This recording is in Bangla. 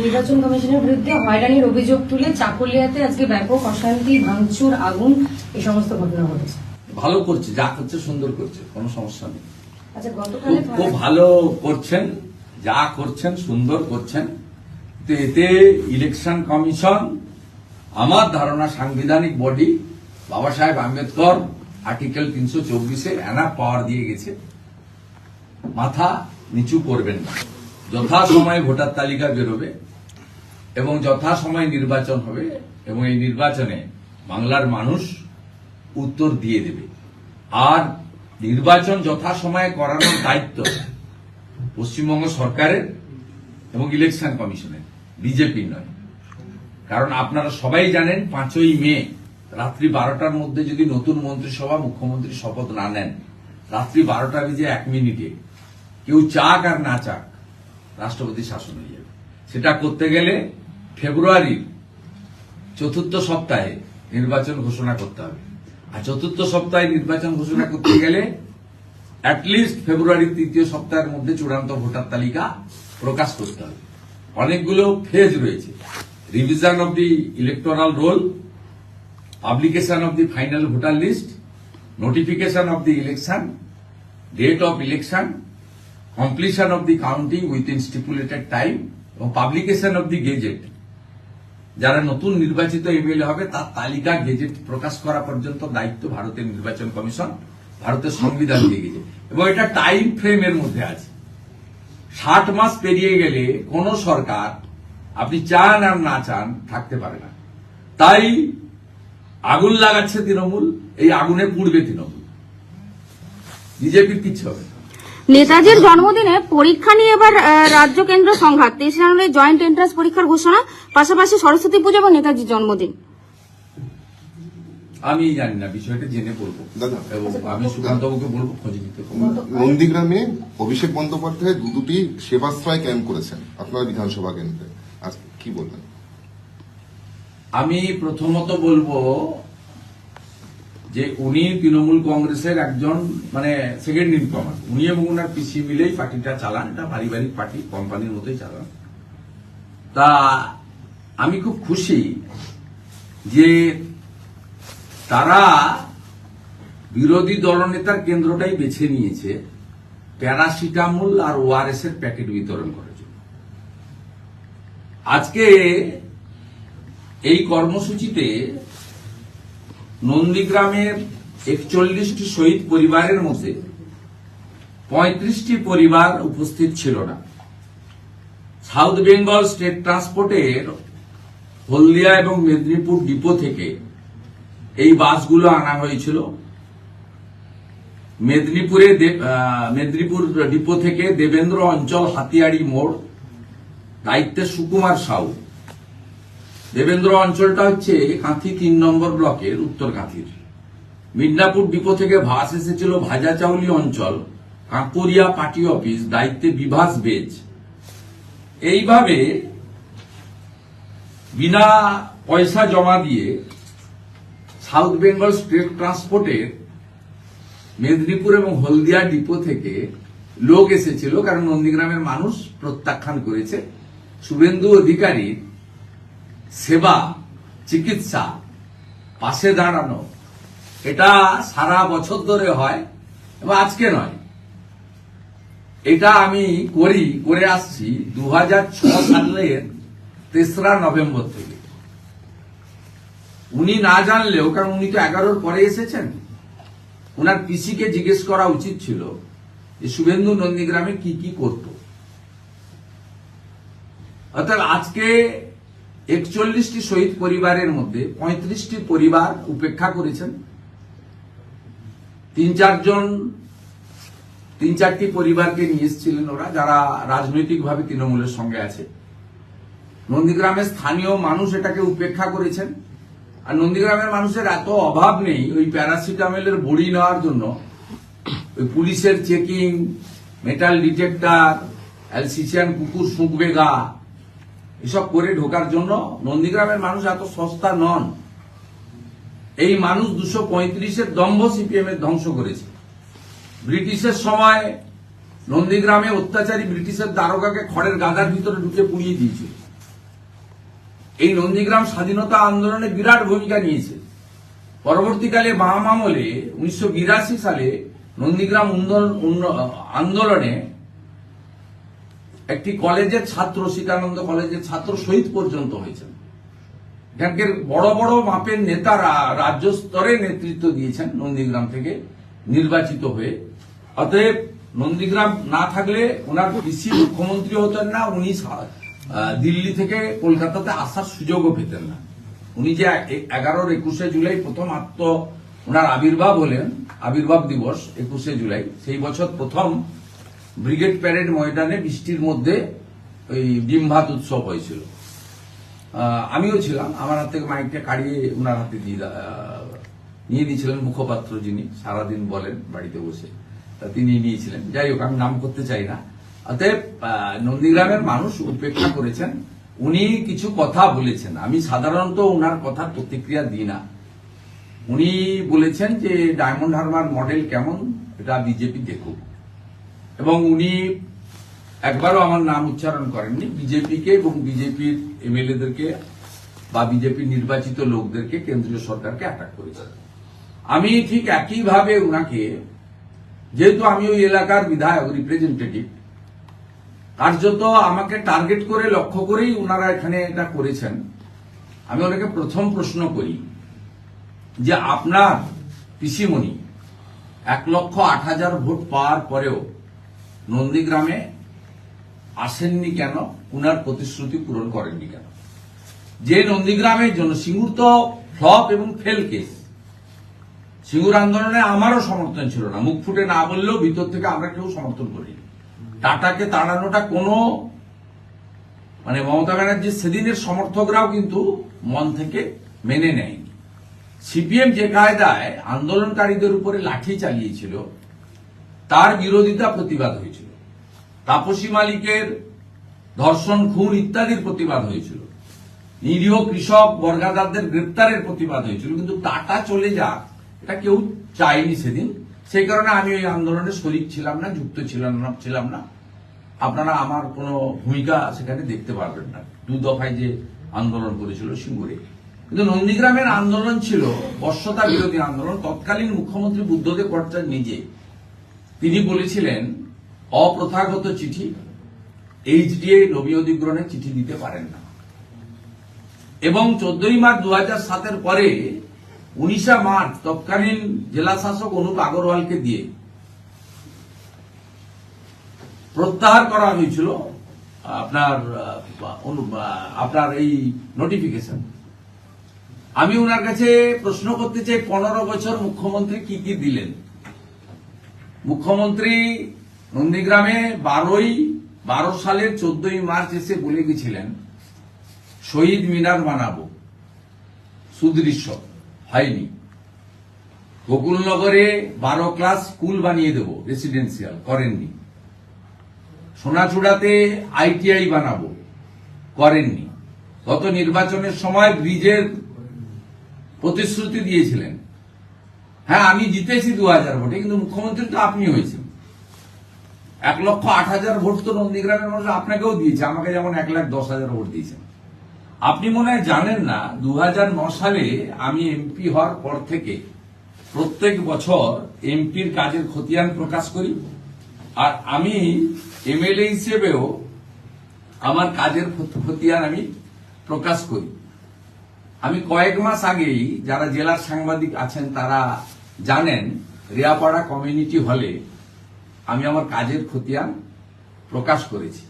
নির্বাচন কমিশনের বিরুদ্ধে হয়রানির অভিযোগ তুলে চাকুলিয়াতে আজকে ব্যাপক অশান্তি ভাঙচুর আগুন এই সমস্ত ঘটনা ঘটেছে। ভালো করছে যা করছে সুন্দর করছে কোনো সমস্যা নেই। আচ্ছা খুব ভালো করছেন যা করছেন সুন্দর করছেন। তো এতে ইলেকশন কমিশন আমার ধারণা সাংবিধানিক বডি বাবা সাহেব আম্বেদকর আর্টিকেল তিনশো চব্বিশে এনা পাওয়ার দিয়ে গেছে। মাথা নিচু করবেন না। যথা সময়ে ভোটার তালিকা বেরোবে। এবং যথা সময় নির্বাচন হবে এবং এই নির্বাচনে বাংলার মানুষ উত্তর দিয়ে দেবে। আর নির্বাচন যথা সময়ে করানোর দায়িত্ব পশ্চিমবঙ্গ সরকারের এবং ইলেকশন কমিশনের বিজেপি নয়। কারণ আপনারা সবাই জানেন, পাঁচই মে, রাত্রি বারোটার মধ্যে যদি নতুন মন্ত্রিসভা, মুখ্যমন্ত্রী শপথ না নেন, রাত্রি বারোটা বেজে এক মিনিটে কেউ চাক আর না চাক রাষ্ট্রপতি শাসন হয়ে যাবে। সেটা করতে গেলে ফেব্রুয়ারির চতুর্থ সপ্তাহে নির্বাচন ঘোষণা করতে হবে। আর চতুর্থ সপ্তাহে নির্বাচন ঘোষণা করতে গেলে অ্যাটলিস্ট ফেব্রুয়ারির তৃতীয় সপ্তাহের মধ্যে চূড়ান্ত ভোটার তালিকা প্রকাশ করতে হবে। অনেকগুলো ফেজ রয়েছে। Revision of the electoral roll publication of the final voter list notification of the election date of election completion of the counting within stipulated time এবং পাবলিকেশন অব দি গেজেট যারা নতুন নির্বাচিত এমএলএ হবে, তার তালিকা গেজেট প্রকাশ করা পর্যন্ত দায়িত্ব ভারতের নির্বাচন কমিশন, ভারতের সংবিধান দিয়ে গেছে। এবং এটা টাইম ফ্রেমের মধ্যে আছে। ষাট মাস পেরিয়ে গেলে কোন সরকার আপনি চান আর না চান থাকতে পারে না। তাই আগুন লাগাচ্ছে তৃণমূল, এই আগুনে পুড়বে তৃণমূল। বিজেপির কিচ্ছু হবে না। নেতাজির জন্মদিনে পরীক্ষা নিয়ে এবার রাজ্য কেন্দ্র সংঘাত। তেইশে জানুয়ারি জয়েন্ট এন্ট্রান্স পরীক্ষার ঘোষণা পাশাপাশি সরস্বতী পুজো এবং নেতাজির জন্মদিন। আমি জানি না বিষয়টা জেনে বলব। দাদা। এবং আমি সুকান্তবাবুকে বলব খোঁজ নিতে নন্দীগ্রামে অভিষেক বন্দ্যোপাধ্যায় দু দুটি সেবাশ্রয় ক্যাম্প করেছেন আপনার বিধানসভা কেন্দ্রে। আজ কি বলবেন? আমি প্রথমত বলব যে উনি তৃণমূল কংগ্রেসের একজন মানে সেকেন্ড ইন কমান্ড উনি এবং ওনার পিসি মিলেই পার্টিটা চালান। এটা পারিবারিক পার্টি, কোম্পানির মতোই চালান। তা আমি খুব খুশি যে তারা বিরোধী দলনেতার কেন্দ্রটাই বেছে নিয়েছে, প্যারাসিটামল আর ওআরএস এর প্যাকেট বিতরণ করার জন্য। আজকে এই কর্মসূচিতে নন্দীগ্রামের একচল্লিশটি শহীদ পরিবারের মধ্যে পঁয়ত্রিশটি পরিবার উপস্থিত ছিল না। সাউথ বেঙ্গল স্টেট ট্রান্সপোর্টের হলদিয়া এবং মেদিনীপুর ডিপো থেকে এই বাসগুলো আনা হয়েছিল। মেদিনীপুরে মেদিনীপুর ডিপো থেকে দেবেন্দ্র অঞ্চল হাতিয়াড়ি মোড়, দায়িত্বে সুকুমার সাউ। দেবেন্দ্র অঞ্চলটা হচ্ছে কাঁথি তিন নম্বর ব্লকের উত্তর কাঁথির। মিদনাপুর ডিপো থেকে ভাস এসেছিল ভাজাচাউলি অঞ্চল, কাঁকুরিয়া পার্টি অফিস, দায়িত্বে বিভাস বেজ। এইভাবে বিনা পয়সা জমা দিয়ে সাউথ বেঙ্গল স্টেট ট্রান্সপোর্টের মেদিনীপুর এবং হলদিয়া ডিপো থেকে লোক এসেছিল, কারণ নন্দীগ্রামের মানুষ প্রত্যাখ্যান করেছে। শুভেন্দু অধিকারীর সেবা, চিকিৎসা, পাশে দাঁড়ানো, এটা সারা বছর ধরে হয় এবং আজকে নয়। এটা আমি করি, করে আসছি দু সালের তেসরা নভেম্বর থেকে। উনি না জানলেও, কারণ উনি তো এগারোর পরে এসেছেন ওনার পিসিকে জিজ্ঞেস করা উচিত ছিল যে, শুভেন্দু নন্দীগ্রামে কি কি করত? অর্থাৎ আজকে একচল্লিশটি শহীদ পরিবারের মধ্যে পঁয়ত্রিশটি পরিবার উপেক্ষা করেছেন। তিন চারজন, তিন চারটি পরিবারকে নিয়ে এসেছিলেন ওরা, যারা রাজনৈতিকভাবে তৃণমূলের সঙ্গে আছে। নন্দীগ্রামের স্থানীয় মানুষ এটাকে উপেক্ষা করেছেন। আর নন্দীগ্রামের মানুষের এত অভাব নেই, ওই প্যারাসিটামলের বড়ি নেওয়ার জন্য। ওই পুলিশের চেকিং, মেটাল ডিটেক্টর, অ্যালসিসিয়ান কুকুর শুকবে গা। এসব করে ঢোকার জন্য নন্দীগ্রামের মানুষ এত সস্তা নন। এই মানুষ দুশো পঁয়ত্রিশের দম্ভ সিপিএম এর ধ্বংস করেছে। ব্রিটিশের সময় নন্দীগ্রামে অত্যাচারী ব্রিটিশের দারোগাকে খড়ের গাদার ভিতরে ঢুকে পুড়িয়ে দিয়েছে। এই নন্দীগ্রাম স্বাধীনতা আন্দোলনে বিরাট ভূমিকা নিয়েছে। পরবর্তীকালে বাম আমলে উনিশশো বিরাশি সালে নন্দীগ্রাম আন্দোলনে একটি কলেজের ছাত্র, সীতানন্দ কলেজের ছাত্র শহীদ পর্যন্ত হয়েছেন। এখানকার বড় বড় মাপের নেতারা রাজ্য স্তরে নেতৃত্ব দিয়েছেন নন্দীগ্রাম থেকে নির্বাচিত হয়ে। অতএব নন্দীগ্রাম না থাকলে ওনার কৃষি মুখ্যমন্ত্রী হতেন না, উনি দিল্লি থেকে কলকাতাতে আসার সুযোগও পেতেন না। উনি যে এগারোর একুশে জুলাই প্রথম আত্ম, ওনার আবির্ভাব হলেন, আবির্ভাব দিবস একুশে জুলাই, সেই বছর প্রথম ব্রিগেড প্যারেড ময়দানে বৃষ্টির মধ্যে ওই ডিমভাত উৎসব হয়েছিল। আমিও ছিলাম। আমার হাত থেকে মাইকটা কাড়িয়ে ওনার হাতে দিয়ে নিয়ে নিয়েছিলেন মুখপাত্র যিনি, সারাদিন বলেন বাড়িতে বসে। তা তিনি নিয়েছিলেন। যাই হোক, আমি নাম করতে চাই না। অতএব নন্দীগ্রামের মানুষ উপেক্ষা করেছেন। উনি কিছু কথা বলেছেন। আমি সাধারণত ওনার কথা প্রতিক্রিয়া দিই না। উনি বলেছেন যে, ডায়মন্ড হারবার মডেল কেমন, এটা বিজেপি দেখুক। এবং উনি একবারও আমার নাম উচ্চারণ করেননি। বিজেপিকে এবং বিজেপির এমএলএদেরকে বা বিজেপি নির্বাচিত লোকদেরকে কেন্দ্রীয় সরকারকে অ্যাটাক করেছেন আমি ঠিক একইভাবে উনাকে, যেহেতু আমি ওই এলাকার বিধায়ক রিপ্রেজেন্টেটিভ কার্যত আমাকে টার্গেট করে, লক্ষ্য করেই ওনারা এখানে এটা করেছেন। আমি ওনাকে প্রথম প্রশ্ন করি যে আপনার পিসিমণি এক লক্ষ আট হাজার ভোট পাওয়ার পরেও নন্দীগ্রামে আসেননি কেন? উনার প্রতিশ্রুতি পূরণ করেননি কেন? যে নন্দীগ্রামের জন্য সিঙ্গুর তো ফ্লপ এবং ফেল কেস, সিঙ্গুর আন্দোলনে আমারও সমর্থন ছিল না। মুখ ফুটে না বললেও ভিতর থেকে আমরা কেউ সমর্থন করি টাটাকে তাড়ানোটা কোনো মানে মমতা ব্যানার্জির সেদিনের সমর্থকরাও কিন্তু মন থেকে মেনে নেয়নি। সিপিএম যে কায়দায় আন্দোলনকারীদের উপরে লাঠি চালিয়েছিল তার বিরোধিতা প্রতিবাদ হয়েছিল। তাপসী মালিকের ধর্ষণ, খুন ইত্যাদির প্রতিবাদ হয়েছিল। নিরীহ কৃষক বর্গাদারদের গ্রেপ্তারের প্রতিবাদ হয়েছিল। কিন্তু টাটা চলে যাক, এটা কেউ চায়নি সেদিন। সেই কারণে আমি ওই আন্দোলনে শরিক ছিলাম না, যুক্ত ছিলাম না ছিলাম না। আপনারা আমার কোনো ভূমিকা সেখানে দেখতে পারবেন না। দু দফায় যে আন্দোলন করেছিল সিঙ্গুরে। কিন্তু নন্দীগ্রামের আন্দোলন ছিল, বর্ষতা বিরোধী আন্দোলন। তৎকালীন মুখ্যমন্ত্রী বুদ্ধদেব ভট্টাচার্য নিজে তিনি বলেছিলেন, অপ্রথাগত চিঠি এইচডিএ নবী অধিগ্রহণে চিঠি দিতে পারেন না। এবং চোদ্দই মার্চ দু হাজার সাতের পরে উনিশা মার্চ তৎকালীন জেলা শাসক অনুপ আগরওয়ালকে দিয়ে প্রত্যাহার করা হয়েছিল, আপনার আপনার এই নোটিফিকেশন আমি ওনার কাছে প্রশ্ন করতে চাই, পনেরো বছর মুখ্যমন্ত্রী কি কি দিলেন? মুখ্যমন্ত্রী নন্দীগ্রামে বারোই, বারো সালের চোদ্দই মার্চ এসে বলে গেছিলেন, শহীদ মিনার বানাবো। সুদৃশ্য, হয়নি। গোকুলনগরে বারো ক্লাস স্কুল বানিয়ে দেব, রেসিডেন্সিয়াল, করেননি। সোনাচূড়াতে আইটিআই বানাবো, করেননি। গত নির্বাচনের সময় ব্রিজের প্রতিশ্রুতি দিয়েছিলেন। হ্যাঁ আমি জিতেছি দু হাজার ভোটে, কিন্তু মুখ্যমন্ত্রী তো আপনি হয়েছেন। এক লক্ষ আট হাজার ভোট তো নন্দীগ্রামের মানুষ আপনাকেও দিয়েছে, আমাকে যেমন এক লাখ দশ হাজার ভোট দিয়েছেন। আপনি মনে হয় জানেন না, দু সালে আমি এমপি হওয়ার পর থেকে প্রত্যেক বছর এমপির কাজের খতিয়ান প্রকাশ করি, আর আমি এমএলএ হিসেবেও আমার কাজের খতিয়ান আমি প্রকাশ করি। আমি কয়েক মাস আগেই যারা জেলার সাংবাদিক আছেন, তারা জানেন রিয়াপাড়া কমিউনিটি হলে আমি আমার কাজের খতিয়ান প্রকাশ করেছি।